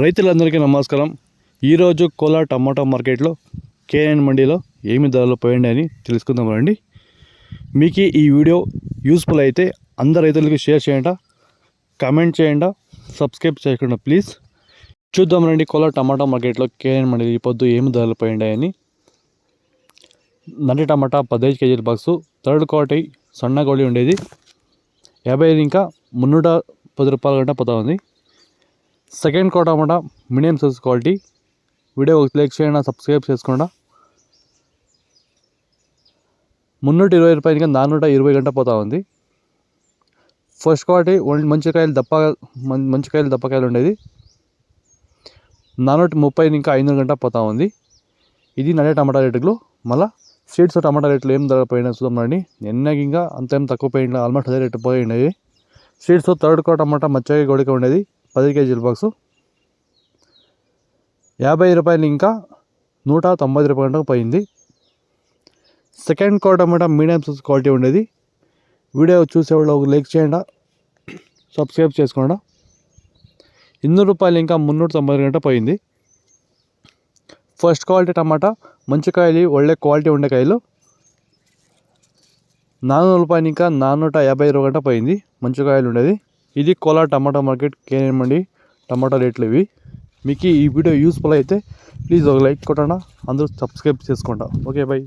రైతులందరికీ నమస్కారం. ఈరోజు కోలార్ టమాటా మార్కెట్లో కేఎన్ మండీలో ఏమి ధరలు పోయండి అని తెలుసుకుందాం రండి. మీకు ఈ వీడియో యూస్ఫుల్ అయితే అందరు రైతులకి షేర్ చేయండి. కామెంట్ చేయండి. సబ్స్క్రైబ్ చేయకుండా ప్లీజ్. చూద్దాం రండి కోలార్ టమాటా మార్కెట్లో కేఎన్ మండీ ఈ పొద్దు ఏమి ధరలు పోయండి అని. నటి టమాటా పదహైదు కేజీల బాక్సు థర్డ్ క్వాలిటీ సన్న గోళీ ఉండేది. యాభై ఐదు ఇంకా మున్నూట పది రూపాయల గంట పోతా ఉంది. సెకండ్ కోట అన్నమాట. Medium size quality. Video like చేయండి సబ్స్క్రైబ్ చేసుకోండి. మున్నూట ఇరవై రూపాయలు ఇంకా నానూట ఇరవై గంట పోతా ఉంది. ఫస్ట్ క్వాలిటీ ఓన్లీ మంచి కాయలు దప్ప మం- మంచి కాయలు దప్పకాయలు ఉండేది. నానూట ముప్పై ఇంకా ఐదు గంట పోతా ఉంది. ఇది నడే టమాటా రేట్లు. మళ్ళీ సీడ్స్ టమాటా రేట్లు ఏం ధర పోయినా చూద్దామండి రండి. నిన్నకి ఇంకా అంతేం తక్కువ పోయింది ఆల్మోస్ట్ అదే రేటు ఉండేది. సీడ్స్ థర్డ్ కో టమాటా మచ్చగా గొడక ఉండేది. పది కేజీల బాక్సు. యాభై రూపాయలు ఇంకా నూట తొంభై రూపాయల పోయింది. సెకండ్ కో టమాటా మీడియం సైజ్ క్వాలిటీ ఉండేది. వీడియో చూసేవాళ్ళు ఒక లైక్ చేయండి. సబ్స్క్రైబ్ చేసుకోండి. ఇన్నూరు రూపాయలు ఇంకా మున్నూట తొంభై గంట పోయింది. ఫస్ట్ క్వాలిటీ టమాటా మంచి కాయలు ఒಳ್ಳೆ క్వాలిటీ ఉండే కాయలు. నాలుగు రూపాయలు ఇంకా నానూట యాభై ఇరవై గంట పోయింది. మంచి కాయలు ఉండేది. ఇది కోలా టమాటా మార్కెట్ కేమండి టమాటా రేట్లు ఇవి. మీకు ఈ వీడియో యూస్ఫుల్ అయితే ప్లీజ్ ఒక లైక్ కొట్టండి. అందరూ సబ్స్క్రైబ్ చేసుకోండి ఓకే బై